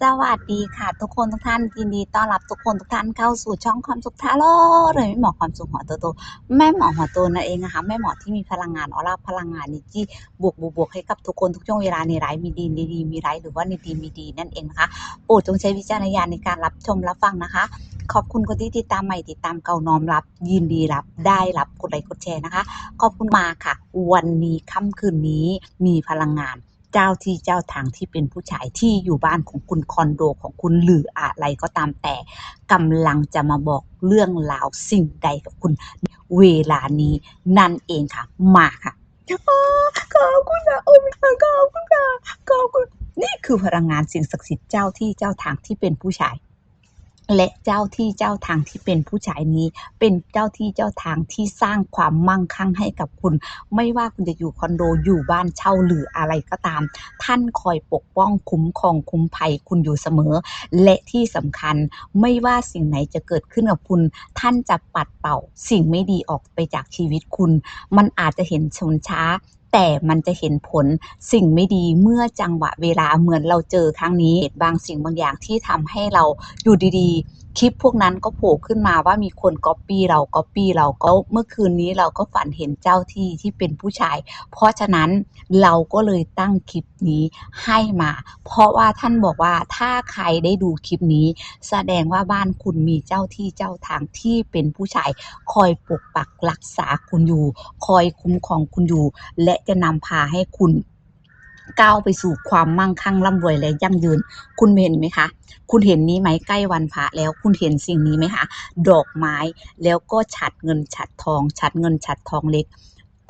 สวัสดีค่ะ ทุกคนทุกท่านยินดีต้อนรับทุกคนทุกท่านเข้าสู่ช่องความสุขทาโร่เลยแม่หมอความสุขหัวโตโตแม่หมอหัวโตนั่นเองนะคะแม่หมอที่มีพลังงานออร่าพลังงานนิจีบวกบวกบวกให้กับทุกคนทุกช่วงเวลาในไร้มีดีในดีมีไร้หรือว่าในดีมีดีนั่นเองนะคะโปรดจงใช้วิจารณญาณในการรับชมรับฟังนะคะ ขอบคุณคนที่ติดตามใหม่ติดตามเก่าน้อมรับ ยินดีรับได้รับกดไลค์กดแชร์นะคะ ขอบคุณมาค่ะ วันนี้ค่ำคืนนี้มีพลังงาน เจ้าที่เจ้าทางที่เป็นผู้ชายที่อยู่บ้านของคุณคอนโดของคุณหรืออะไรก็ตามแต่กำลังจะมาบอกเรื่องราวสิ่งใดกับคุณเวลานี้นั่นเองค่ะ มาค่ะขอบคุณนะโอ้ยขอบคุณค่ะขอบคุณนี่คือพลังงานสิ่งศักดิ์สิทธิ์เจ้าที่เจ้าทางที่เป็นผู้ชาย และเจ้าที่เจ้าทางที่เป็นผู้ชายนี้ เป็นเจ้าที่เจ้าทางที่สร้างความมั่งคั่งให้กับคุณ ไม่ว่าคุณจะอยู่คอนโดอยู่บ้านเช่าหรืออะไรก็ตาม ท่านคอยปกป้องคุ้มครองคุ้มภัยคุณอยู่เสมอ และที่สำคัญไม่ว่าสิ่งไหนจะเกิดขึ้นกับคุณ ท่านจะปัดเป่าสิ่งไม่ดีออกไปจากชีวิตคุณ มันอาจจะเห็นชนช้า แต่มันจะเห็นผลสิ่งไม่ดีเมื่อจังหวะเวลาเหมือนเราเจอครั้งนี้บางสิ่งบางอย่างที่ทำให้เราอยู่ดีๆ คลิปพวกนั้นก็โผล่ขึ้นมาว่ามีคนก๊อปปี้เราก๊อปปี้เราก็เมื่อคืนนี้เราก็ฝันเห็นเจ้าที่ที่เป็นผู้ชาย เพราะฉะนั้นเราก็เลยตั้งคลิปนี้ให้มา เพราะว่าท่านบอกว่าถ้าใครได้ดูคลิปนี้ แสดงว่าบ้านคุณมีเจ้าที่เจ้าทางที่เป็นผู้ชาย คอยปกปักรักษาคุณอยู่ คอยคุ้มครองคุณอยู่ และจะนำพาให้คุณ ก้าวไปสู่ความมั่งคั่งร่ำรวยและยั่งยืน คุณเห็นไหมคะ คุณเห็นนี้ไหมใกล้วันพระแล้วคุณเห็นสิ่งนี้ไหมคะ ดอกไม้แล้วก็ฉัดเงินฉัดทองฉัดเงินฉัดทองเล็ก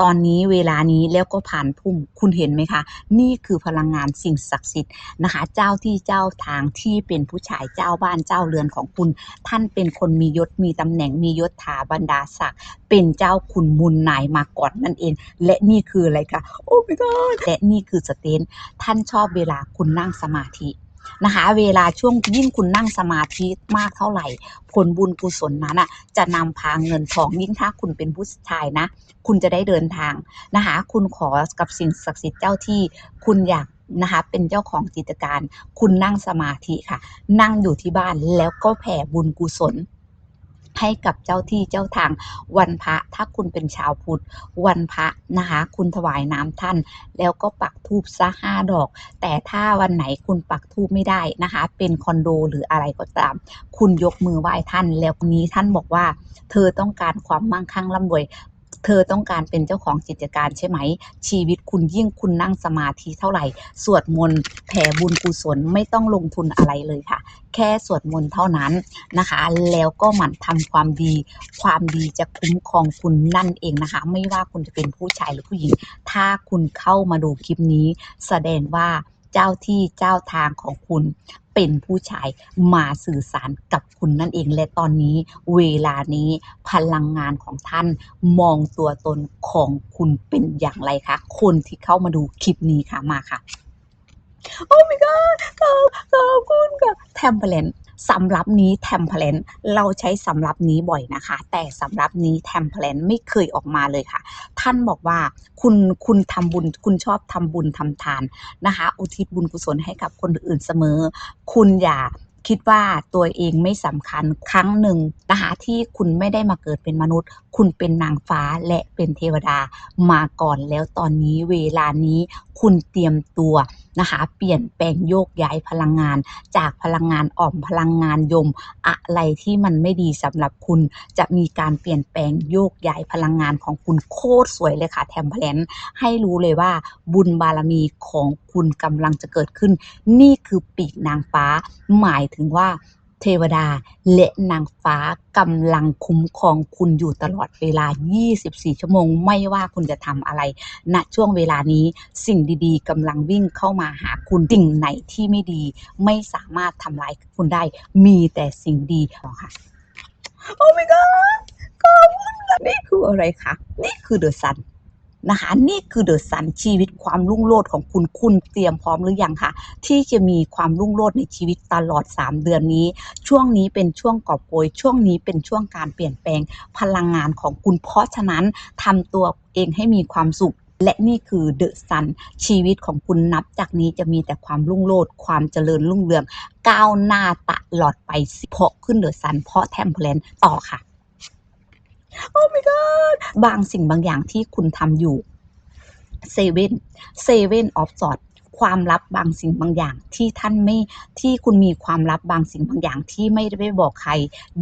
ตอนนี้เวลานี้แล้วก็ผ่านพุ่มคุณเห็นไหมคะ นี่คือพลังงานสิ่งศักดิ์สิทธิ์นะคะ เจ้าที่เจ้าทางที่เป็นผู้ชายเจ้าบ้านเจ้าเรือนของคุณ ท่านเป็นคนมียศมีตำแหน่งมียศถาบรรดาศักดิ์เป็นเจ้าคุณมุนนายมาก่อนนั่นเอง และนี่คืออะไรคะโอ้ my god และนี่คือสเตนท่านชอบเวลาคุณนั่งสมาธิ นะคะ เวลาช่วงยิ่งคุณนั่งสมาธิมากเท่าไหร่ ผลบุญกุศลนั้นอะจะนำพาเงินทองยิ่งถ้าคุณเป็นผู้ชายนะ คุณจะได้เดินทางนะคะ คุณขอกับสิ่งศักดิ์สิทธิ์เจ้าที่คุณอยากนะคะเป็นเจ้าของกิจการ คุณนั่งสมาธิค่ะ นั่งอยู่ที่บ้านแล้วก็แผ่บุญกุศล ให้กับเจ้าที่เจ้าทางวันพระถ้าคุณเป็นชาวพุทธวันพระนะคะ คุณถวายน้ำท่าน แล้วก็ปักธูปซะห้าดอก แต่ถ้าวันไหนคุณปักธูปไม่ได้นะคะ เป็นคอนโดหรืออะไรก็ตาม คุณยกมือไหว้ท่าน แล้วนี้ท่านบอกว่า เธอต้องการความมั่งคั่งร่ำรวย เธอต้องการเป็นเจ้าของกิจการใช่ไหม ชีวิตคุณยิ่งคุณนั่งสมาธิเท่าไหร่ สวดมนต์แผ่บุญกุศลไม่ต้องลงทุนอะไรเลยค่ะ แค่สวดมนต์เท่านั้นนะคะ แล้วก็หมั่นทำความดี ความดีจะคุ้มครองคุณนั่นเองนะคะ ไม่ว่าคุณจะเป็นผู้ชายหรือผู้หญิง ถ้าคุณเข้ามาดูคลิปนี้ แสดงว่าเจ้าที่เจ้าทางของคุณ เป็นผู้ชายมาสื่อสารกับคุณนั่นเองและตอนนี้ เวลานี้พลังงานของท่านมองตัวตนของคุณเป็นอย่างไรคะ คนที่เข้ามาดูคลิปนี้ค่ะมาค่ะ โอ้ my god ขอบขอบคุณค่ะแทมเพลน สำรับนี้แทมเพลนเราใช้สำรับนี้บ่อยนะคะ แต่สำรับนี้แทมเพลนไม่เคยออกมาเลยค่ะ ท่านบอกว่าคุณคุณทำบุญ คุณชอบทำบุญทำทานนะคะ อุทิศบุญกุศลให้กับคนอื่นเสมอ คุณอย่าคิดว่าตัวเองไม่สำคัญครั้งหนึ่งนะคะที่คุณไม่ได้มาเกิดเป็นมนุษย์ คุณเป็นนางฟ้าและเป็นเทวดามาก่อนแล้วตอนนี้เวลานี้คุณเตรียมตัวนะคะ เปลี่ยนแปลงโยกย้ายพลังงาน จากพลังงานอ่อมพลังงานยม อะไรที่มันไม่ดีสำหรับคุณ จะมีการเปลี่ยนแปลงโยกย้ายพลังงานของคุณโคตรสวยเลยค่ะแทมเพลนให้รู้เลยว่าบุญบารมีของคุณกำลังจะเกิดขึ้น นี่คือปีกนางฟ้า หมายถึงว่า เทวดาและนางฟ้ากำลังคุ้มครองคุณอยู่ตลอดเวลา 24 ชั่วโมง ไม่ว่าคุณจะทำอะไรณช่วงเวลานี้สิ่งดีๆกำลังวิ่งเข้ามาหาคุณสิ่งไหนที่ไม่ดี ไม่สามารถทำร้ายคุณได้ มีแต่สิ่งดีค่ะ โอ้ my god ขอบคุณค่ะนี่คืออะไรคะ นี่คือเดอะซัน นะคะนี่คือเดอะซันชีวิตความรุ่งโรจน์ของคุณคุณเตรียมพร้อมหรือยังคะที่จะมีความรุ่งโรจน์ในชีวิตตลอด 3 เดือนนี้ ช่วงนี้เป็นช่วงกอบโกยช่วงนี้เป็นช่วงการเปลี่ยนแปลงพลังงานของคุณเพราะฉะนั้นทำตัวเองให้มีความสุขและนี่คือเดอะซันชีวิตของคุณนับจากนี้จะมีแต่ความรุ่งโรจน์ความเจริญรุ่งเรือง ก้าวหน้าตลอดไปสิเพาะขึ้นเดอะซันเพาะแทมเพลนต่อค่ะ โอ้ my god บางสิ่งบางอย่างที่คุณทำอยู่เซเว่นเซเว่นออฟสอดความลับบางสิ่งบางอย่างที่ท่านไม่ที่คุณมีความลับบางสิ่งบางอย่างที่ไม่ได้บอกใคร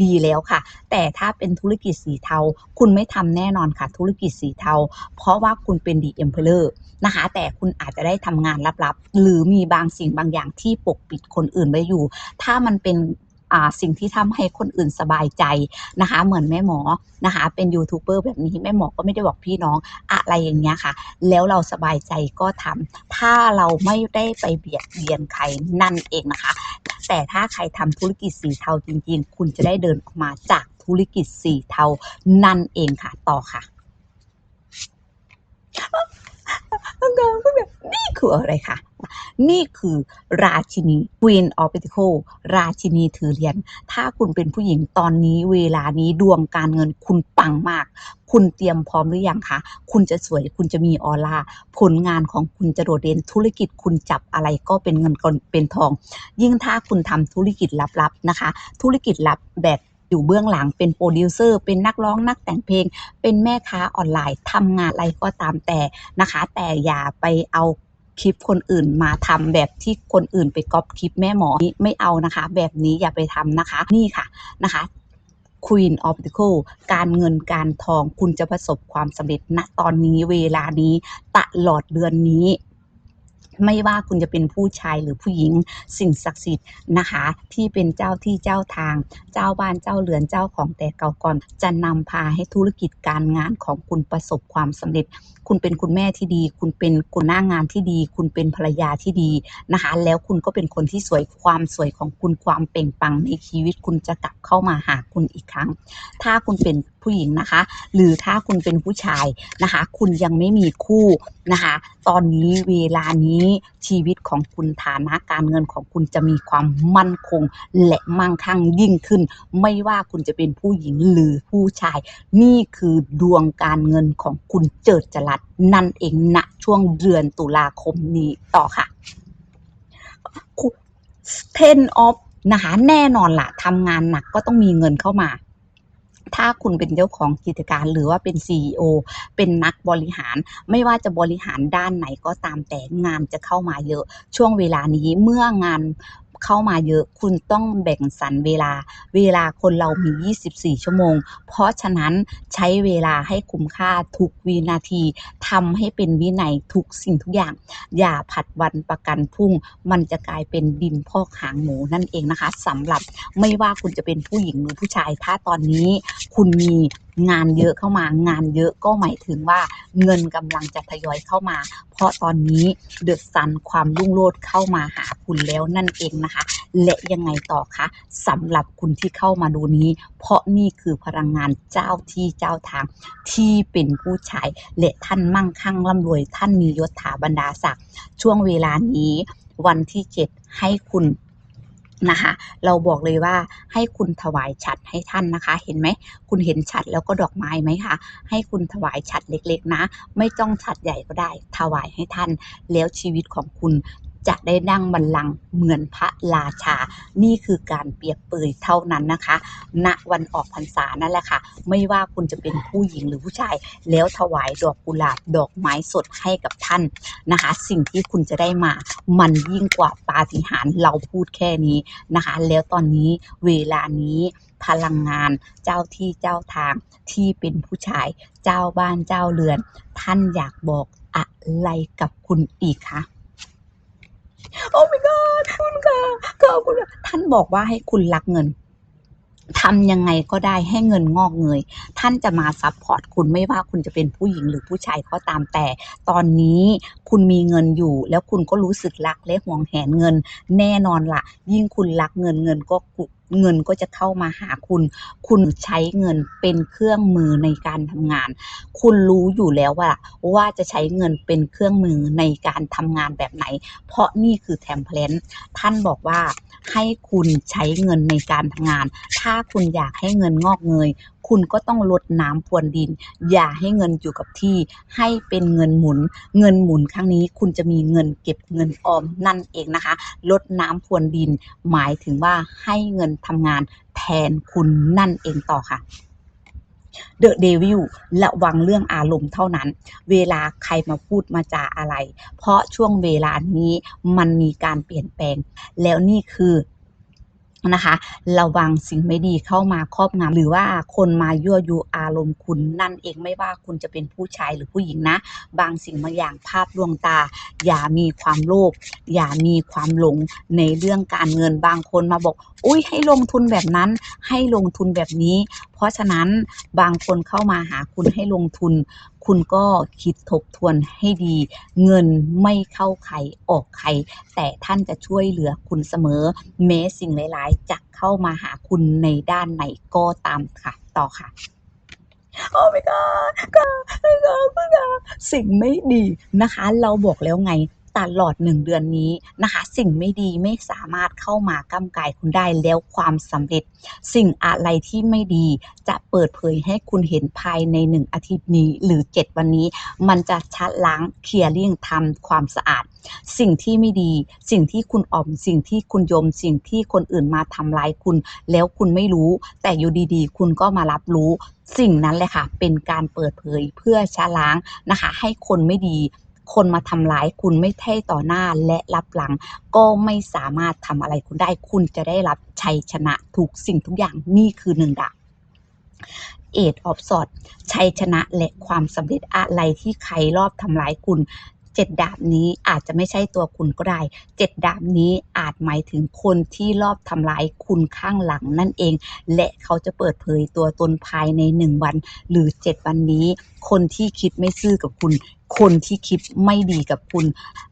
ดีแล้วค่ะ แต่ถ้าเป็นธุรกิจสีเทา คุณไม่ทำแน่นอนค่ะ ธุรกิจสีเทา เพราะว่าคุณเป็นดีเอ็มเพลเลอร์นะคะ แต่คุณอาจจะได้ทำงานลับๆ หรือมีบางสิ่งบางอย่างที่ปกปิดคนอื่นไว้อยู่ ถ้ามันเป็น สิ่งที่ทำให้คนอื่นสบายใจนะคะ เหมือนแม่หมอนะคะ เป็นยูทูบเบอร์แบบนี้แม่หมอก็ไม่ได้บอกพี่น้องอะไรอย่างเงี้ยค่ะ แล้วเราสบายใจก็ทำถ้าเราไม่ได้ไปเบียดเบียนใครนั่นเองนะคะ แต่ถ้าใครทำธุรกิจสีเทาจริง ๆ คุณจะได้เดินออกมาจากธุรกิจสีเทานั่นเองค่ะ ต่อค่ะ นี่คืออะไรคะนี่คือราชินี Queen of Pentacles ราชินีถือเหรียญถ้าคุณเป็นผู้หญิงตอนนี้เวลานี้ดวงการเงินคุณปังมาก คุณเตรียมพร้อมหรือยังคะ คุณจะสวยคุณจะมีออร่าผลงานของคุณจะโดดเด่นธุรกิจคุณจับอะไรก็เป็นเงินเป็นทอง ยิ่งถ้าคุณทำธุรกิจลับๆนะคะ ธุรกิจลับแบบ อยู่เบื้องหลังเป็นโปรดิวเซอร์ เป็นนักร้องนักแต่งเพลง เป็นแม่ค้าออนไลน์ทำงานอะไรก็ตามแต่นะคะ แต่อย่าไปเอาคลิปคนอื่นมาทำแบบที่คนอื่นไปก๊อปคลิปแม่หมอนี่ไม่เอานะคะ แบบนี้อย่าไปทำนะคะ นี่ค่ะนะคะ Queen of p e n t a c l e การเงินการทองคุณจะประสบความสำเร็จณตอนนี้เวลานี้ตลอดเดือนนี้ ไม่ว่าคุณจะเป็นผู้ชายหรือผู้หญิงสิ่งศักดิ์สิทธิ์นะคะ ที่เป็นเจ้าที่เจ้าทาง เจ้าบ้านเจ้าเรือนเจ้าของแต่เก่าก่อน จะนำพาให้ธุรกิจการงานของคุณประสบความสำเร็จ คุณเป็นคุณแม่ที่ดี คุณเป็นคนหน้างานที่ดี คุณเป็นภรรยาที่ดีนะคะ แล้วคุณก็เป็นคนที่สวยความสวยของคุณความเปล่งปลังในชีวิต คุณจะกลับเข้ามาหาคุณอีกครั้ง ถ้าคุณเป็นผู้หญิงนะคะ หรือถ้าคุณเป็นผู้ชายนะคะ คุณยังไม่มีคู่นะคะ ตอนนี้เวลานี้ชีวิตของคุณฐานะการเงินของคุณจะมีความมั่นคง และมั่งคั่งยิ่งขึ้น ไม่ว่าคุณจะเป็นผู้หญิงหรือผู้ชาย นี่คือดวงการเงินของคุณเจิดจรัสนั่นเองณช่วงเดือนตุลาคมนี้ต่อค่ะ 10 of นะคะแน่นอนล่ะทำงานหนักก็ต้องมีเงินเข้ามา ถ้าคุณเป็นเจ้าของกิจการหรือว่าเป็น CEO เป็นนักบริหาร ไม่ว่าจะบริหารด้านไหนก็ตามแต่งานจะเข้ามาเยอะ ช่วงเวลานี้เมื่องาน เข้ามาเยอะ คุณต้องแบ่งสรรเวลา เวลาคนเรามี 24 ชั่วโมง เพราะฉะนั้นใช้เวลาให้คุ้มค่าทุกวินาทีทำให้เป็นวินัยทุกสิ่งทุกอย่าง อย่าผัดวันประกันพรุ่ง มันจะกลายเป็นดินพอกหางหมูนั่นเองนะคะสำหรับไม่ว่าคุณจะเป็นผู้หญิงหรือผู้ชาย ถ้าตอนนี้คุณมี งานเยอะเข้ามางานเยอะก็หมายถึงว่าเงินกำลังจะทยอยเข้ามา เพราะตอนนี้เดือะซันความรุ่งโรจน์เข้ามาหาคุณแล้วนั่นเองนะคะ และยังไงต่อคะสำหรับคุณที่เข้ามาดูนี้ เพราะนี่คือพลังงานเจ้าที่เจ้าทางที่เป็นผู้ชายและท่านมั่งคั่งร่ำรวยท่านมียศถาบรรดาศักดิ์ช่วงเวลานี้วันที่เจ็ดให้คุณ นะคะ เราบอกเลยว่าให้คุณถวายฉัดให้ท่านนะคะ เห็นไหม คุณเห็นฉัดแล้วก็ดอกไม้ไหมคะ ให้คุณถวายฉัดเล็กๆนะ ไม่ต้องฉัดใหญ่ก็ได้ ถวายให้ท่าน แล้วชีวิตของคุณ จะได้นั่งบัลลังก์เหมือนพระราชา นี่คือการเปรียบเปรยเท่านั้นนะคะ ณ วันออกพรรษานั่นแหละค่ะ ไม่ว่าคุณจะเป็นผู้หญิงหรือผู้ชาย แล้วถวายดอกกุหลาบดอกไม้สดให้กับท่านนะคะ สิ่งที่คุณจะได้มา มันยิ่งกว่าปาฏิหาริย์เราพูดแค่นี้นะคะ แล้วตอนนี้เวลานี้พลังงานเจ้าที่เจ้าทางที่เป็นผู้ชาย เจ้าบ้านเจ้าเรือน ท่านอยากบอกอะไรกับคุณอีกคะ โอ้ my god คุณค่ะขอบคุณค่ะท่านบอกว่าให้คุณรักเงินทำยังไงก็ได้ให้เงินงอกเงย ท่านจะมาซัพพอร์ตคุณไม่ว่าคุณจะเป็นผู้หญิงหรือผู้ชายก็ตามแต่ ตอนนี้คุณมีเงินอยู่ แล้วคุณก็รู้สึกรักและห่วงแหนเงิน แน่นอนละ่ะ ยิ่งคุณรักเงินเงินก็กุ เงินก็จะเข้ามาหาคุณ คุณใช้เงินเป็นเครื่องมือในการทำงาน คุณรู้อยู่แล้วว่า ว่าจะใช้เงินเป็นเครื่องมือในการทำงานแบบไหน เพราะนี่คือแทมเพลนท่านบอกว่าให้คุณใช้เงินในการทำงาน ถ้าคุณอยากให้เงินงอกเงยคุณก็ต้องลดน้ำพรวนดิน อย่าให้เงินอยู่กับที่ ให้เป็นเงินหมุน เงินหมุนครั้งนี้ คุณจะมีเงินเก็บเงินออมนั่นเองนะคะ ลดน้ำพรวนดิน หมายถึงว่าให้เงินทำงานแทนคุณนั่นเองต่อค่ะเดอะเดวิลระวังเรื่องอารมณ์เท่านั้น เวลาใครมาพูดมาจาอะไร เพราะช่วงเวลานี้มันมีการเปลี่ยนแปลง แล้วนี่คือ นะคะ ระวังสิ่งไม่ดีเข้ามาครอบงำหรือว่าคนมายั่วยุอารมณ์คุณนั่นเองไม่ว่าคุณจะเป็นผู้ชายหรือผู้หญิงนะ บางสิ่งบางอย่างภาพลวงตา อย่ามีความโลภอย่ามีความหลงในเรื่องการเงินบางคนมาบอก อุ้ยให้ลงทุนแบบนั้นให้ลงทุนแบบนี้ เพราะฉะนั้นบางคนเข้ามาหาคุณให้ลงทุน คุณก็คิดทบทวนให้ดี เงินไม่เข้าใครออกใคร แต่ท่านจะช่วยเหลือคุณเสมอแม้สิ่งหลายๆจะเข้ามาหาคุณในด้านไหนก็ตามค่ะ ต่อค่ะโอ้ my god ก็ก็ก็สิ่งไม่ดีนะคะ เราบอกแล้วไง ตลอดหนึ่งเดือนนี้นะคะ สิ่งไม่ดีไม่สามารถเข้ามาก้ำกายคุณได้แล้วความสำเร็จ สิ่งอะไรที่ไม่ดีจะเปิดเผยให้คุณเห็นภายในหนึ่งอาทิตย์นี้ หรือ 7 วันนี้ มันจะชัดล้างเคลียร์เลี่ยงทำความสะอาด สิ่งที่ไม่ดี สิ่งที่คุณอ่อม สิ่งที่คุณยม สิ่งที่คนอื่นมาทำร้ายคุณ แล้วคุณไม่รู้ แต่อยู่ดีๆ คุณก็มารับรู้ สิ่งนั้นแหละค่ะเป็นการเปิดเผยเพื่อชะล้างนะคะ ให้คนไม่ดี คนมาทำร้ายคุณไม่ใช่ต่อหน้าและรับหลัง ก็ไม่สามารถทำอะไรคุณได้ คุณจะได้รับชัยชนะทุกสิ่งทุกอย่างนี่คือหนึ่งดาบเอ็ดออฟสอดชัยชนะและความสำเร็จอะไรที่ใครรอบทำร้ายคุณเจ็ดดาบนี้อาจจะไม่ใช่ตัวคุณก็ได้เจ็ดดาบนี้อาจหมายถึงคนที่รอบทำร้ายคุณข้างหลังนั่นเอง และเขาจะเปิดเผยตัวตนภายในหนึ่งวัน หรือเจ็ดวันนี้ คนที่คิดไม่ซื่อกับคุณ คนที่คิดไม่ดีกับคุณ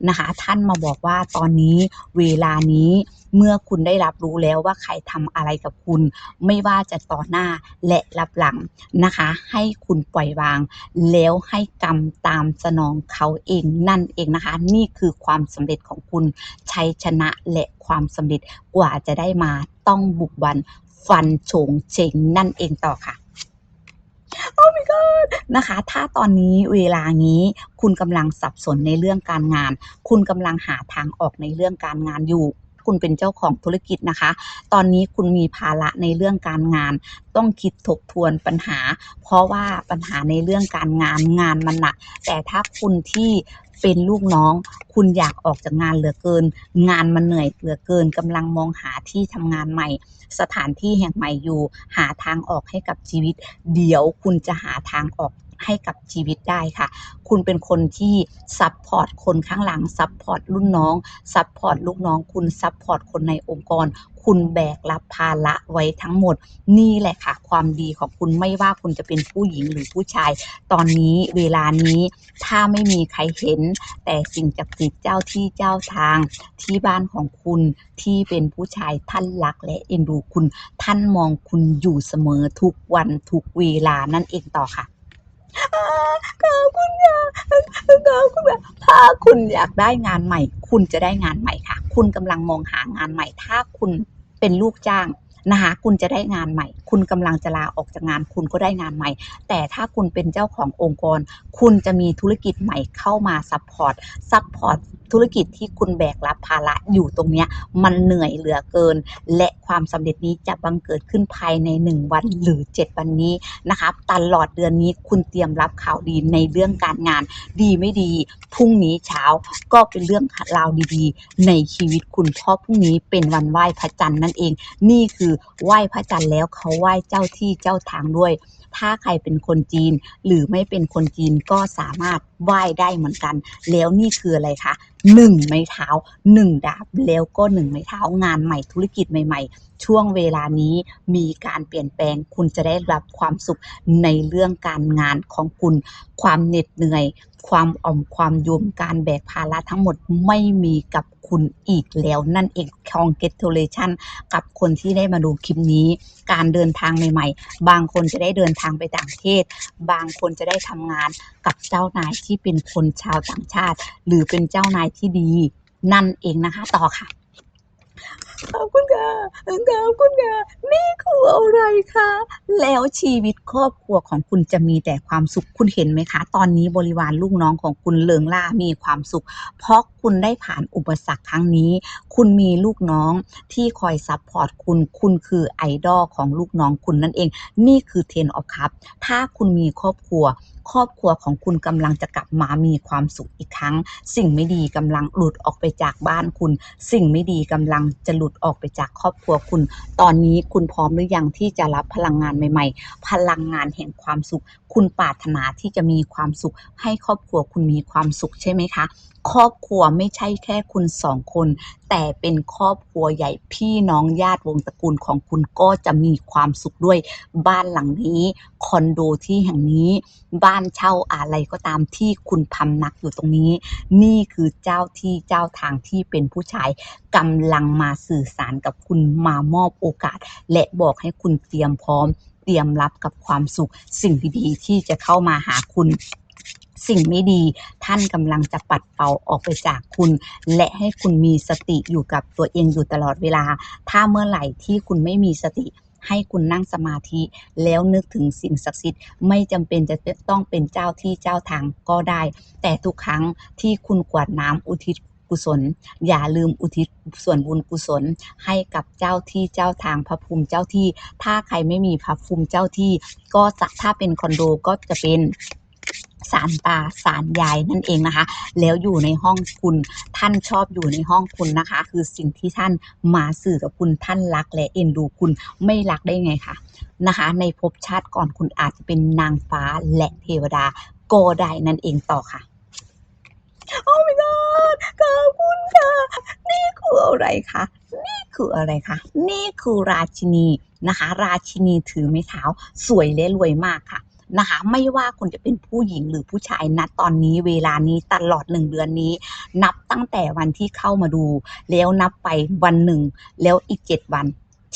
นะคะ ท่านมาบอกว่าตอนนี้เวลานี้เมื่อคุณได้รับรู้แล้วว่าใครทำอะไรกับคุณ ไม่ว่าจะต่อหน้าและรับหลังนะคะ ให้คุณปล่อยวาง แล้วให้กรรมตามสนองเขาเองนั่นเองนะคะ นี่คือความสำเร็จของคุณชัยชนะและความสำเร็จกว่าจะได้มาต้องบุกบันฟันโฉงเฉงนั่นเองต่อค่ะ โอ้ my god นะคะ ถ้าตอนนี้เวลานี้คุณกำลังสับสนในเรื่องการงาน คุณกำลังหาทางออกในเรื่องการงานอยู่คุณเป็นเจ้าของธุรกิจนะคะ ตอนนี้คุณมีภาระในเรื่องการงาน ต้องคิดทบทวนปัญหา เพราะว่าปัญหาในเรื่องการงานงานมันหนัก แต่ถ้าคุณที่ เป็นลูกน้อง คุณอยากออกจากงานเหลือเกิน งานมันเหนื่อยเหลือเกินกำลังมองหาที่ทำงานใหม่ สถานที่แห่งใหม่อยู่ หาทางออกให้กับชีวิต เดี๋ยวคุณจะหาทางออก ให้กับชีวิตได้ค่ะ คุณเป็นคนที่ซัพพอร์ตคนข้างหลังซัพพอร์ตรุ่นน้องซัพพอร์ตลูกน้อง คุณซัพพอร์ตคนในองค์กร คุณแบกรับภาระไว้ทั้งหมด นี่แหละค่ะ ความดีของคุณไม่ว่าคุณจะเป็นผู้หญิงหรือผู้ชาย ตอนนี้เวลานี้ถ้าไม่มีใครเห็น แต่สิ่งจักดิ์สิทธิ์เจ้าที่เจ้าทาง ที่บ้านของคุณที่เป็นผู้ชายท่านรักและเอ็นดูคุณ ท่านมองคุณอยู่เสมอทุกวันทุกเวลานั่นเองต่อค่ะ ขอบคุณค่ะขอบคุณค่ะถ้าคุณอยากได้งานใหม่ คุณจะได้งานใหม่ค่ะ คุณกำลังมองหางานใหม่ ถ้าคุณเป็นลูกจ้างนะคะคุณจะได้งานใหม่ คุณกำลังจะลาออกจากงาน คุณก็ได้งานใหม่ แต่ถ้าคุณเป็นเจ้าขององค์กร คุณจะมีธุรกิจใหม่เข้ามาซัพพอร์ตซัพพอร์ต ธุรกิจที่คุณแบกรับภาระอยู่ตรงเนี้ยมันเหนื่อยเหลือเกิน และความสำเร็จนี้จะบังเกิดขึ้นภายใน 1 วันหรือ 7 วันนี้นะคะตลอดเดือนนี้คุณเตรียมรับข่าวดีในเรื่องการงาน ดีไม่ดีพรุ่งนี้เช้าก็เป็นเรื่องราวดีๆ ในชีวิตคุณเพราะพรุ่งนี้เป็นวันไหว้พระจันทร์นั่นเอง นี่คือไหว้พระจันทร์แล้วเขาไหว้เจ้าที่เจ้าทางด้วยถ้าใครเป็นคนจีน หรือไม่เป็นคนจีนก็สามารถไหว้ได้เหมือนกัน แล้วนี่คืออะไรคะหนึ่งไม้เท้าหนึ่งดาบแล้วก็หนึ่งไม้เท้างานใหม่ธุรกิจใหม่ ๆ ช่วงเวลานี้มีการเปลี่ยนแปลง คุณจะได้รับความสุขในเรื่องการงานของคุณ ความเหน็ดเหนื่อย ความอ่อมความโยมการแบกภาระทั้งหมดไม่มีกับคุณอีกแล้วนั่นเอง congratulation กับคนที่ได้มาดูคลิปนี้ การเดินทางใหม่ๆ บางคนจะได้เดินทางไปต่างประเทศ บางคนจะได้ทำงานกับเจ้านายที่เป็นคนชาวต่างชาติ หรือเป็นเจ้านายที่ดี นั่นเองนะคะ ต่อค่ะ ขอบคุณค่ะขอบคุณค่ะนี่คืออะไรคะ แล้วชีวิตครอบครัวของคุณจะมีแต่ความสุขคุณเห็นไหมคะ ตอนนี้บริวารลูกน้องของคุณเลิงล่ามีความสุข เพราะคุณได้ผ่านอุปสรรคครั้งนี้ คุณมีลูกน้องที่คอยซัพพอร์ตคุณ คุณคือไอดอลของลูกน้องคุณนั่นเอง นี่คือเทนออฟคัพถ้าคุณมีครอบครัว ครอบครัวของคุณกำลังจะกลับมามีความสุขอีกครั้ง สิ่งไม่ดีกำลังหลุดออกไปจากบ้านคุณ สิ่งไม่ดีกำลังจะหลุดออกไปจากครอบครัวคุณ ตอนนี้คุณพร้อมหรือยังที่จะรับพลังงานใหม่ ๆ พลังงานแห่งความสุข คุณปรารถนาที่จะมีความสุข ให้ครอบครัวคุณมีความสุขใช่ไหมคะครอบครัวไม่ใช่แค่คุณสองคน แต่เป็นครอบครัวใหญ่พี่น้องญาติวงศ์ตระกูลของคุณก็จะมีความสุขด้วย บ้านหลังนี้ คอนโดที่แห่งนี้ บ้านเช่าอะไรก็ตามที่คุณพำนักอยู่ตรงนี้ นี่คือเจ้าที่เจ้าทางที่เป็นผู้ชายกำลังมาสื่อสารกับคุณมามอบโอกาส และบอกให้คุณเตรียมพร้อม เตรียมรับกับความสุข สิ่งดีๆที่จะเข้ามาหาคุณสิ่งไม่ดีท่านกำลังจะปัดเป่าออกไปจากคุณ และให้คุณมีสติอยู่กับตัวเองอยู่ตลอดเวลา ถ้าเมื่อไหร่ที่คุณไม่มีสติ ให้คุณนั่งสมาธิ แล้วนึกถึงสิ่งศักดิ์สิทธิ์ไม่จำเป็นจะต้องเป็นเจ้าที่เจ้าทางก็ได้ แต่ทุกครั้งที่คุณกวาดน้ำอุทิศกุศล อย่าลืมอุทิศส่วนบุญกุศล ให้กับเจ้าที่เจ้าทางพระภูมิเจ้าที่ ถ้าใครไม่มีพระภูมิเจ้าที่ ก็จะถ้าเป็นคอนโดก็จะเป็น สารตาสารยายนั่นเองนะคะ แล้วอยู่ในห้องคุณท่านชอบอยู่ในห้องคุณนะคะ คือสิ่งที่ท่านมาสื่อกับคุณท่านรักและเอ็นดูคุณไม่รักได้ไงคะนะคะ ในภพชาติก่อนคุณอาจจะเป็นนางฟ้าและเทวดาก็ได้นั่นเองต่อค่ะโอ้ my god ขอบคุณค่ะ นี่คืออะไรคะนี่คืออะไรคะนี่คือราชินีนะคะ ราชินีถือไม้เท้าสวยและรวยมากค่ะ นะคะ ไม่ว่าคุณจะเป็นผู้หญิงหรือผู้ชายณตอนนี้เวลานี้ตลอดหนึ่งเดือนนี้ นับตั้งแต่วันที่เข้ามาดู แล้วนับไปวันหนึ่ง แล้วอีกเจ็ดวัน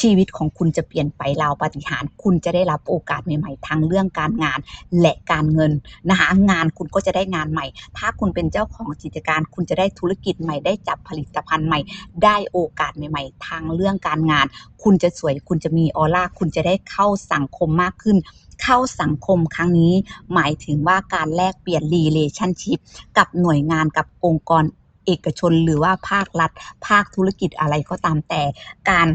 ชีวิตของคุณจะเปลี่ยนไปราวปฏิหาร คุณจะได้รับโอกาสใหม่ๆทางเรื่องการงานและการเงินนะคะงานคุณก็จะได้งานใหม่ ถ้าคุณเป็นเจ้าของกิจการ คุณจะได้ธุรกิจใหม่ได้จับผลิตภัณฑ์ใหม่ ได้โอกาสใหม่ๆ ทางเรื่องการงาน คุณจะสวยคุณจะมีออร่าคุณจะได้เข้าสังคมมากขึ้น เข้าสังคมครั้งนี้ หมายถึงว่าการแลกเปลี่ยน relationship กับหน่วยงานกับองค์กรเอกชนหรือว่าภาครัฐ ภาคธุรกิจอะไรก็ตามแต่การ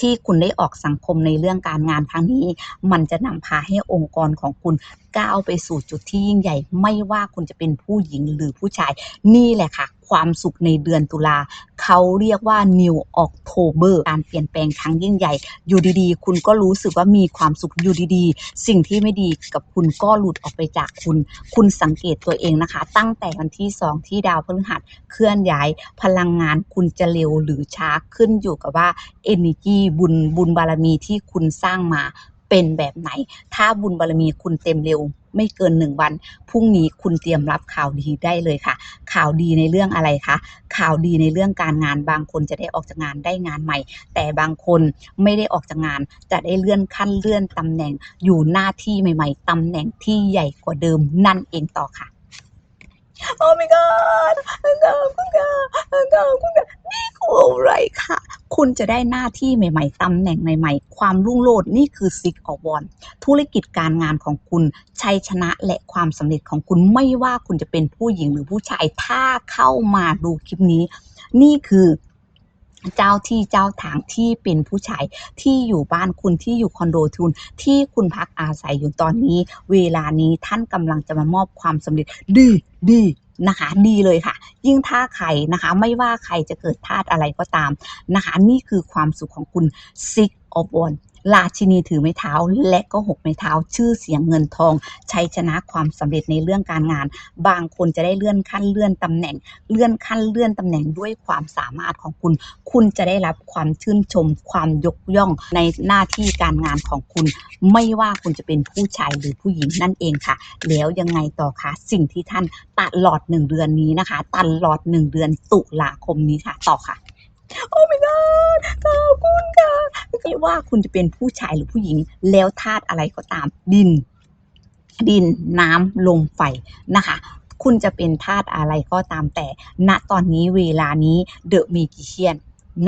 ที่คุณได้ออกสังคมในเรื่องการงานครั้งนี้ มันจะนำพาให้องค์กรของคุณก้าวไปสู่จุดที่ยิ่งใหญ่ ไม่ว่าคุณจะเป็นผู้หญิงหรือผู้ชาย นี่แหละค่ะ ความสุขในเดือนตุลาเขาเรียกว่า New October การเปลี่ยนแปลงครั้งยิ่งใหญ่ อยู่ดีๆ คุณก็รู้สึกว่ามีความสุขอยู่ดีๆ สิ่งที่ไม่ดีกับคุณก็หลุดออกไปจากคุณ คุณสังเกตตัวเองนะคะ ตั้งแต่วันที่สองที่ดาวพฤหัสเคลื่อนย้าย พลังงานคุณจะเร็วหรือช้าขึ้นอยู่กับว่า energy บุญบุญบารมีที่คุณสร้างมาเป็นแบบไหน ถ้าบุญบารมีคุณเต็มเร็ว ไม่เกินหนึ่งวันพรุ่งนี้คุณเตรียมรับข่าวดีได้เลยค่ะ ข่าวดีในเรื่องอะไรคะข่าวดีในเรื่องการงานบางคนจะได้ออกจากงานได้งานใหม่ แต่บางคนไม่ได้ออกจากงานจะได้เลื่อนขั้นเลื่อนตำแหน่งอยู่หน้าที่ใหม่ ๆตำแหน่งที่ใหญ่กว่าเดิมนั่นเองต่อค่ะ โอ้ my god ขอบคุณค่ะขอบคุณค่ะนี่คืออะไรค่ะ คุณจะได้หน้าที่ใหม่ ๆตำแหน่งใหม่ ๆ ความรุ่งโรจน์นี่คือซิกออวอนธุรกิจการงานของคุณชัยชนะและความสำเร็จของคุณไม่ว่าคุณจะเป็นผู้หญิงหรือผู้ชายถ้าเข้ามาดูคลิปนี้ นี่คือ เจ้าที่เจ้าทางที่เป็นผู้ชายที่อยู่บ้านคุณที่อยู่คอนโดทุนที่คุณพักอาศัยอยู่ตอนนี้ เวลานี้ท่านกำลังจะมามอบความสำเร็จดีดีนะคะดีเลยค่ะ ยิ่งถ้าใครนะคะไม่ว่าใครจะเกิดธาตุอะไรก็ตามนะคะนี่คือความสุขของคุณ Six of Wands ราชินีถือไม้เท้า และก็หกไม้เท้า ชื่อเสียงเงินทองชัยชนะความสำเร็จในเรื่องการงาน บางคนจะได้เลื่อนขั้นเลื่อนตำแหน่ง เลื่อนขั้นเลื่อนตำแหน่งด้วยความสามารถของคุณ คุณจะได้รับความชื่นชม ความยกย่องในหน้าที่การงานของคุณ ไม่ว่าคุณจะเป็นผู้ชายหรือผู้หญิงนั่นเองค่ะ แล้วยังไงต่อคะสิ่งที่ท่านตลอดหนึ่งเดือนนี้นะคะตลอดหนึ่งเดือนตุลาคมนี้ค่ะต่อค่ะ โอ้ my god ขอบคุณค่ะไม่ว่าคุณจะเป็นผู้ชายหรือผู้หญิง แล้วธาตุอะไรก็ตาม ดิน ดินน้ำลมไฟนะคะคุณจะเป็นธาตุอะไรก็ตามแต่ ณ ตอนนี้เวลานี้เดอะมีกิเชียน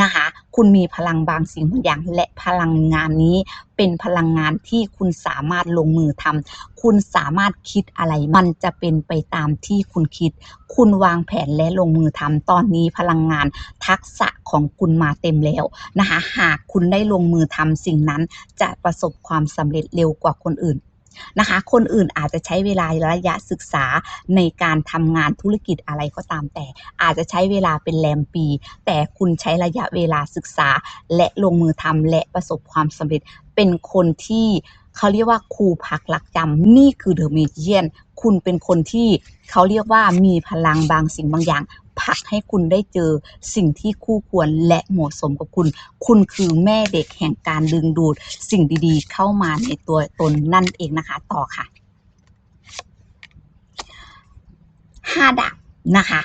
นะคะ คุณมีพลังบางสิ่งบางอย่าง และพลังงานนี้เป็นพลังงานที่คุณสามารถลงมือทำคุณสามารถคิดอะไรมันจะเป็นไปตามที่คุณคิด คุณวางแผนและลงมือทำตอนนี้พลังงานทักษะของคุณมาเต็มแล้วนะคะหากคุณได้ลงมือทำสิ่งนั้นจะประสบความสำเร็จเร็วกว่าคนอื่น นะคะ คนอื่นอาจจะใช้เวลาระยะศึกษาในการทำงานธุรกิจอะไรก็ตามแต่ อาจจะใช้เวลาเป็นแรมปี แต่คุณใช้ระยะเวลาศึกษา และลงมือทำและประสบความสำเร็จเป็นคนที่ เขาเรียกว่าครูพักรักจำนี่คือเดอะเมเจียนคุณเป็นคนที่เขาเรียกว่ามีพลังบางสิ่งบางอย่างผักให้คุณได้เจอสิ่งที่คู่ควรและเหมาะสมกับคุณ คุณคือแม่เด็กแห่งการดึงดูดสิ่งดีๆ เข้ามาในตัวตนนั่นเองนะคะ ต่อค่ะห้าดาบนะคะ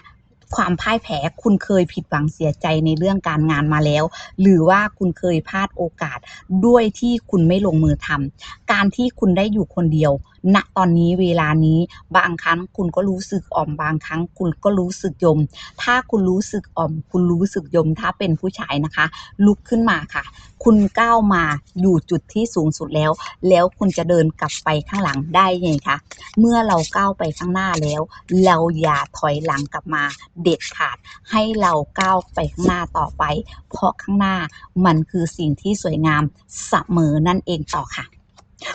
ความพ่ายแพ้คุณเคยผิดหวังเสียใจในเรื่องการงานมาแล้ว หรือว่าคุณเคยพลาดโอกาสด้วยที่คุณไม่ลงมือทำการที่คุณได้อยู่คนเดียว ณตอนนี้เวลานี้บางครั้งคุณก็รู้สึกอ่อมบางครั้ง คุณก็รู้สึกยม ถ้าคุณรู้สึกอ่อม คุณรู้สึกยม ถ้าเป็นผู้ชายนะคะ ลุกขึ้นมาค่ะ คุณก้าวมาอยู่จุดที่สูงสุดแล้ว แล้วคุณจะเดินกลับไปข้างหลังได้ไงคะเมื่อเราก้าวไปข้างหน้าแล้ว เราอย่าถอยหลังกลับมาเด็ดขาด ให้เราก้าวไปข้างหน้าต่อไป เพราะข้างหน้ามันคือสิ่งที่สวยงามเสมอนั่นเองต่อค่ะ ข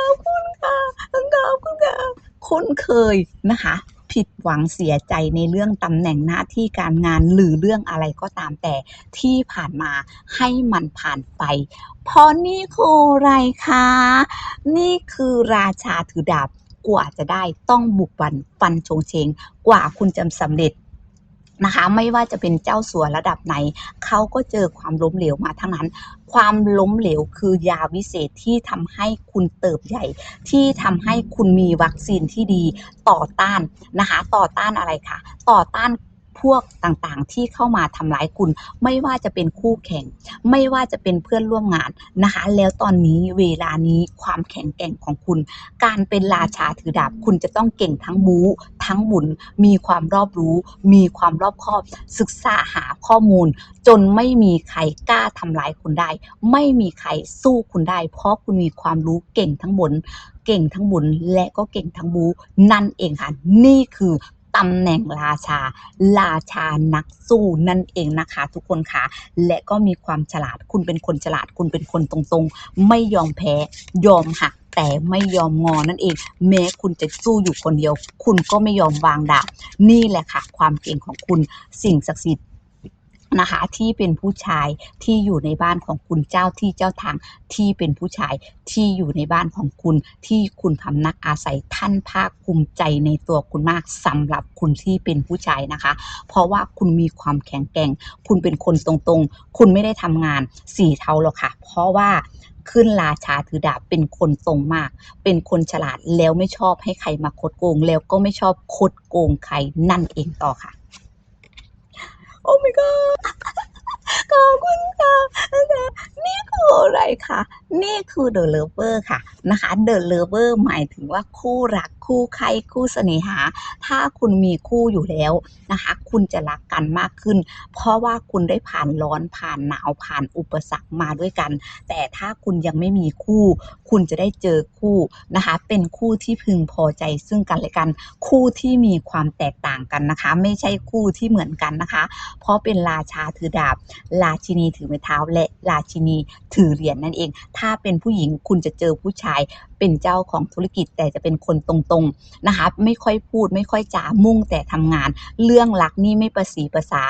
อบคุณค่ะขอบคุณค่ะคุณเคยนะคะ ผิดหวังเสียใจในเรื่องตำแหน่งหน้าที่การงานหรือเรื่องอะไรก็ตามแต่ที่ผ่านมาให้มันผ่านไป เพราะนี่คืออะไรคะ นี่คือราชาถือดาบกว่าจะได้ต้องบุกบันฟันชงเชงกว่าคุณจะสำเร็จ นะคะไม่ว่าจะเป็นเจ้าสัวระดับไหน เขาก็เจอความล้มเหลวมาทั้งนั้น ความล้มเหลวคือยาวิเศษที่ทำให้คุณเติบใหญ่ ที่ทำให้คุณมีวัคซีนที่ดีต่อต้านนะคะ ต่อต้านอะไรคะต่อต้าน พวกต่างๆ ที่เข้ามาทำร้ายคุณ ไม่ว่าจะเป็นคู่แข่ง ไม่ว่าจะเป็นเพื่อนร่วมงานนะคะ แล้วตอนนี้เวลานี้ความแข็งแกร่งของคุณ การเป็นราชาถือดาบ คุณจะต้องเก่งทั้งบู๊ทั้งบุญมีความรอบรู้ มีความรอบคอบ ศึกษาหาข้อมูล จนไม่มีใครกล้าทำร้ายคุณได้ ไม่มีใครสู้คุณได้ เพราะคุณมีความรู้เก่งทั้งบนเก่งทั้งบุญและก็เก่งทั้งบู นั่นเองค่ะ นี่คือ ตำแหน่งราชา ราชานักสู้นั่นเองนะคะ ทุกคนค่ะและก็มีความฉลาดคุณเป็นคนฉลาดคุณเป็นคนตรงๆ ไม่ยอมแพ้ยอมหักแต่ไม่ยอมงอนั่นเอง แม้คุณจะสู้อยู่คนเดียว คุณก็ไม่ยอมวางดาบนี่แหละค่ะ ความเก่งของคุณสิ่งศักดิ์สิทธิ์ นะคะที่เป็นผู้ชายที่อยู่ในบ้านของคุณเจ้าที่เจ้าทางที่เป็นผู้ชายที่อยู่ในบ้านของคุณที่คุณพำนักอาศัยท่านภาคภูมิใจในตัวคุณมากสำหรับคุณที่เป็นผู้ชายนะคะ เพราะว่าคุณมีความแข็งแกร่ง คุณเป็นคนตรงๆ คุณไม่ได้ทำงานสีเทาหรอกค่ะ เพราะว่าขึ้นราชาถือดาบเป็นคนตรงมาก เป็นคนฉลาดแล้วไม่ชอบให้ใครมาคดโกง แล้วก็ไม่ชอบคดโกงใครนั่นเองต่อค่ะ อ้ my god ขอบคุณค่ะนะคะนี่คืออะไรคะนี่คือ The Lover ค่ะนะคะ The Lover หมายถึงว่าคู่รัก คู่ใครคู่เสน่หา ถ้าคุณมีคู่อยู่แล้วนะคะ คุณจะรักกันมากขึ้น เพราะว่าคุณได้ผ่านร้อนผ่านหนาวผ่านอุปสรรคมาด้วยกัน แต่ถ้าคุณยังไม่มีคู่ คุณจะได้เจอคู่นะคะ เป็นคู่ที่พึงพอใจซึ่งกันและกัน คู่ที่มีความแตกต่างกันนะคะ ไม่ใช่คู่ที่เหมือนกันนะคะ เพราะเป็นราชาถือดาบ ราชินีถือไม้เท้าและราชินีถือเหรียญนั่นเอง ถ้าเป็นผู้หญิงคุณจะเจอผู้ชายเป็นเจ้าของธุรกิจแต่จะเป็นคนตรงๆนะคะไม่ค่อยพูดไม่ค่อยจามุ่งแต่ทำงาน เรื่องรักนี่ไม่ประสีประสา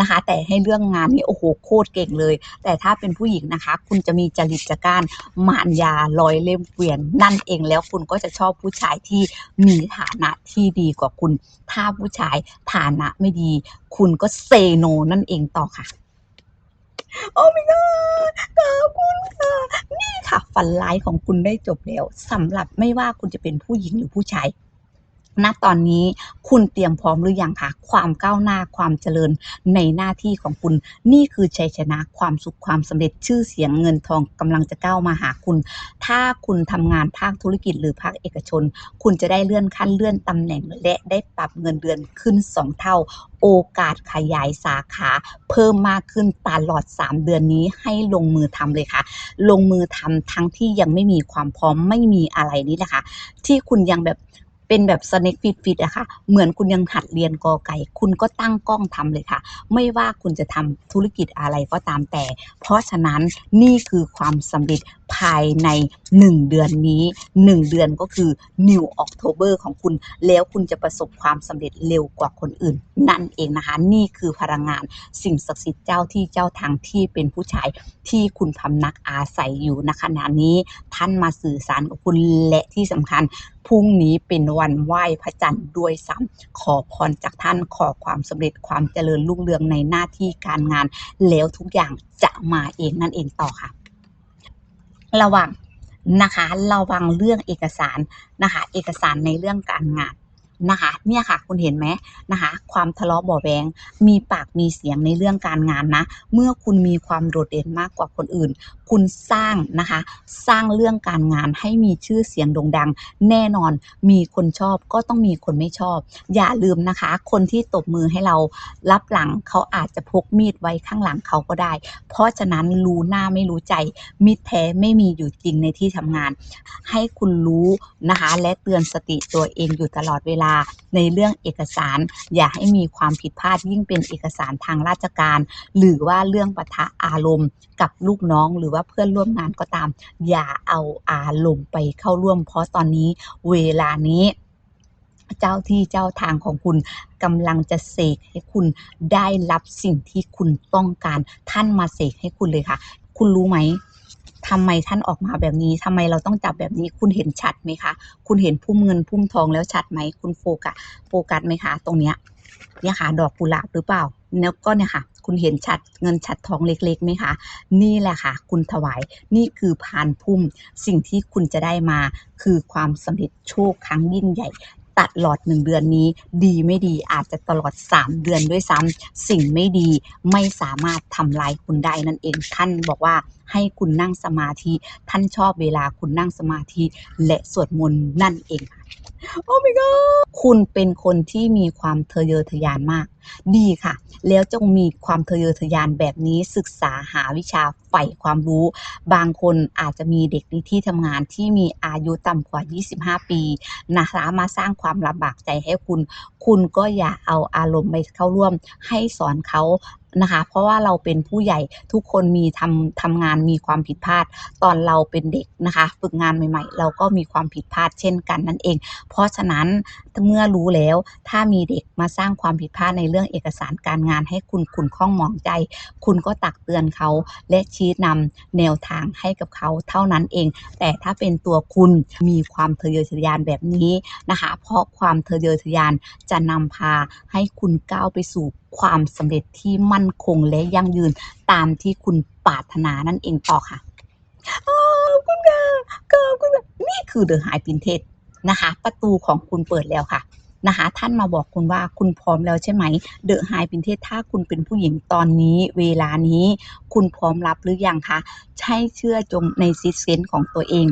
นะคะแต่ให้เรื่องงานนี่โอ้โหโคตรเก่งเลย แต่ถ้าเป็นผู้หญิงนะคะ คุณจะมีจริตจักรานมารยาลอยเล่มเกวียน นั่นเองแล้วคุณก็จะชอบผู้ชายที่มีฐานะที่ดีกว่าคุณ ถ้าผู้ชายฐานะไม่ดี คุณก็เซโนนั่นเองต่อค่ะโอ้ my god ข ฝันร้ายของคุณได้จบแล้วสำหรับไม่ว่าคุณจะเป็นผู้หญิงหรือผู้ชาย ณตอนนี้คุณเตรียมพร้อมหรือยังคะความก้าวหน้าความเจริญในหน้าที่ของคุณ นี่คือชัยชนะความสุขความสำเร็จชื่อเสียงเงินทองกำลังจะก้าวมาหาคุณ ถ้าคุณทำงานภาคธุรกิจหรือภาคเอกชน คุณจะได้เลื่อนขั้นเลื่อนตำแหน่งและได้ปรับเงินเดือนขึ้น 2 เท่า โอกาสขยายสาขา เพิ่มมากขึ้นตลอด 3 เดือนนี้ให้ลงมือทำเลยค่ะ ลงมือทำทั้งที่ยังไม่มีความพร้อมไม่มีอะไรนี่แหละค่ะที่คุณยังแบบ เป็นแบบสเน็กฟิตฟิตอะค่ะ เหมือนคุณยังหัดเรียนกอไก่ คุณก็ตั้งกล้องทำเลยค่ะ ไม่ว่าคุณจะทำธุรกิจอะไรก็ตามแต่ เพราะฉะนั้นนี่คือความสำเร็จภายใน 1 เดือนนี้ 1 เดือนก็คือ New October ของคุณ แล้วคุณจะประสบความสำเร็จเร็วกว่าคนอื่น นั่นเองนะคะ นี่คือพลังงานสิ่งศักดิ์สิทธิ์เจ้าที่เจ้าทางที่เป็นผู้ชายที่คุณพำนักอาศัยอยู่ณขณะนี้ท่านมาสื่อสารกับคุณและที่สำคัญพรุ่งนี้เป็นวันไหว้พระจันทร์ด้วยซ้ำขอพรจากท่านขอความสำเร็จความเจริญรุ่งเรืองในหน้าที่การงาน แล้วทุกอย่างจะมาเองนั่นเองต่อค่ะ ระวังนะคะ ระวังเรื่องเอกสารนะคะ เอกสารในเรื่องการงานนะคะเนี่ยค่ะคุณเห็นไหมนะคะ ความทะเลาะเบาะแวงมีปากมีเสียงในเรื่องการงานนะ เมื่อคุณมีความโดดเด่นมากกว่าคนอื่นคุณสร้างนะคะ สร้างเรื่องการงานให้มีชื่อเสียงโด่งดัง แน่นอนมีคนชอบก็ต้องมีคนไม่ชอบ อย่าลืมนะคะ คนที่ตบมือให้เรารับหลังเขาอาจจะพกมีดไว้ข้างหลังเขาก็ได้ เพราะฉะนั้นรู้หน้าไม่รู้ใจ มิตรแท้ไม่มีอยู่จริงในที่ทำงาน ให้คุณรู้นะคะ และเตือนสติตัวเองอยู่ตลอดเวลาในเรื่องเอกสาร อย่าให้มีความผิดพลาดยิ่งเป็นเอกสารทางราชการ หรือว่าเรื่องปะทะอารมณ์กับลูกน้องหรือว่าเพื่อนร่วมงานก็ตาม อย่าเอาอารมณ์ไปเข้าร่วม เพราะตอนนี้เวลานี้เจ้าที่เจ้าทางของคุณกำลังจะเสกให้คุณได้รับสิ่งที่คุณต้องการ ท่านมาเสกให้คุณเลยค่ะ คุณรู้ไหมทำไมท่านออกมาแบบนี้ทำไมเราต้องจับแบบนี้ คุณเห็นชัดไหมคะ คุณเห็นพุ่มเงินพุ่มทองแล้วชัดไหม คุณโฟกัส โฟกัสไหมคะ ตรงเนี้ยเนี่ยค่ะ ดอกกุหลาบหรือเปล่า แล้วก็เนี่ยค่ะ คุณเห็นชัดเงินชัดทองเล็กๆไหมคะ นี่แหละค่ะ คุณถวายนี่คือพานพุ่ม สิ่งที่คุณจะได้มาคือความสำเร็จโชคครั้งยิ่งใหญ่ตลอดหนึ่งเดือนนี้ ดีไม่ดีอาจจะตลอด 3 เดือนด้วยซ้ำสิ่งไม่ดีไม่สามารถทำลายคุณได้นั่นเองท่านบอกว่าให้คุณนั่งสมาธิ ท่านชอบเวลาคุณนั่งสมาธิ และสวดมนต์นั่นเองค่ะโอ้ my god คุณเป็นคนที่มีความเทะเยอทะยานมาก ดีค่ะ แล้วจงมีความเทะเยอทะยานแบบนี้ศึกษาหาวิชาใฝ่ความรู้ บางคนอาจจะมีเด็กในที่ทำงานที่มีอายุต่ำกว่า 25 ปีนะคะมาสร้างความลำบากใจให้คุณ คุณก็อย่าเอาอารมณ์ไปเข้าร่วม ให้สอนเขา นะคะ เพราะว่าเราเป็นผู้ใหญ่ทุกคนมีทำทำงานมีความผิดพลาด ตอนเราเป็นเด็กนะคะ ฝึกงานใหม่ ๆ เราก็มีความผิดพลาดเช่นกันนั่นเอง เพราะฉะนั้นเมื่อรู้แล้วถ้ามีเด็กมาสร้างความผิดพลาดในเรื่องเอกสารการงานให้คุณขุนข้องหมองใจ คุณก็ตักเตือนเขาและชี้นำแนวทางให้กับเขาเท่านั้นเอง แต่ถ้าเป็นตัวคุณมีความทะเยอทะยานแบบนี้นะคะ เพราะความทะเยอทะยานจะนำพาให้คุณก้าวไปสู่ ความสำเร็จที่มั่นคงและยั่งยืนตามที่คุณปรารถนานั่นเองต่อค่ะขอบคุณค่ะขอบคุณค่ะนี่คือเดอะไฮปินเทสนะคะ ประตูของคุณเปิดแล้วค่ะนะคะท่านมาบอกคุณว่าคุณพร้อมแล้วใช่ไหม เดอะไฮปินเทสถ้าคุณเป็นผู้หญิงตอนนี้ เวลานี้ คุณพร้อมรับหรือยังคะ ใช่เชื่อจงในซิสเซนของตัวเอง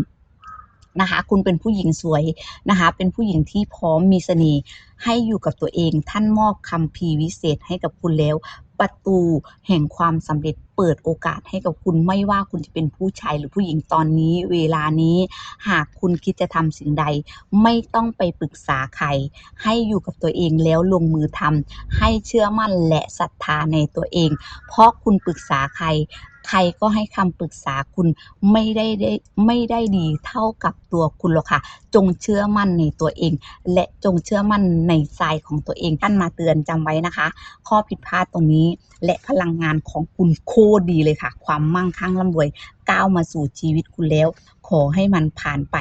นะคะ คุณเป็นผู้หญิงสวยนะคะ เป็นผู้หญิงที่พร้อมมีเสน่ห์ให้อยู่กับตัวเอง ท่านมอบคำพีวิเศษให้กับคุณแล้ว ประตูแห่งความสำเร็จเปิดโอกาสให้กับคุณไม่ว่าคุณจะเป็นผู้ชายหรือผู้หญิงตอนนี้เวลานี้ หากคุณคิดจะทำสิ่งใด ไม่ต้องไปปรึกษาใคร ให้อยู่กับตัวเองแล้วลงมือทำให้เชื่อมั่นและศรัทธาในตัวเอง เพราะคุณปรึกษาใคร ใครก็ให้คำปรึกษาคุณไม่ได้ได้ไม่ได้ดีเท่ากับตัวคุณหรอกค่ะ จงเชื่อมั่นในตัวเอง และจงเชื่อมั่นในใจของตัวเองท่านมาเตือนจำไว้นะคะ ข้อผิดพลาดตรงนี้ และพลังงานของคุณโคตรดีเลยค่ะ ความมั่งคั่งร่ำรวยก้าวมาสู่ชีวิตคุณแล้ว ขอให้มันผ่านไป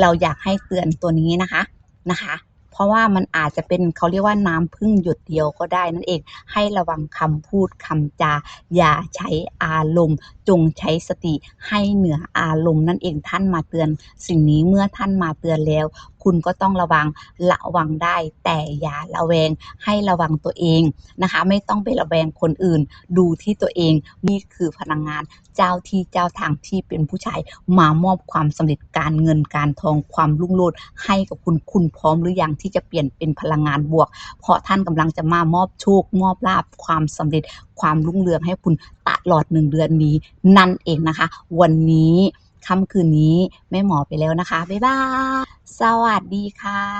เราอยากให้เตือนตัวนี้นะคะนะคะ ราะว่ามันอาจจะเป็นเขาเรียกว่าน้ำพึ่งหยดเดียวก็ได้นั่นเอง ให้ระวังคำพูดคำจา อย่าใช้อารมณ์ จงใช้สติให้เหนืออารมณ์นั่นเองท่านมาเตือน สิ่งนี้เมื่อท่านมาเตือนแล้ว คุณก็ต้องระวังระวังได้ แต่อย่าระแวงให้ระวังตัวเองนะคะ ไม่ต้องไประแวงคนอื่น ดูที่ตัวเองนี่คือพลังงานเจ้าที่เจ้าทางที่เป็นผู้ชายมามอบความสำเร็จการเงินการทองความรุ่งโรจน์ให้กับคุณคุณพร้อมหรือยังที่จะเปลี่ยนเป็นพลังงานบวก เพราะท่านกำลังจะมามอบโชค มอบลาภความสำเร็จความรุ่งเรืองให้คุณตลอดหนึ่งเดือนนี้ นั่นเองนะคะ วันนี้ ค่ำคืนนี้แม่หมอไปแล้วนะคะ บ๊ายบาย สวัสดีค่ะ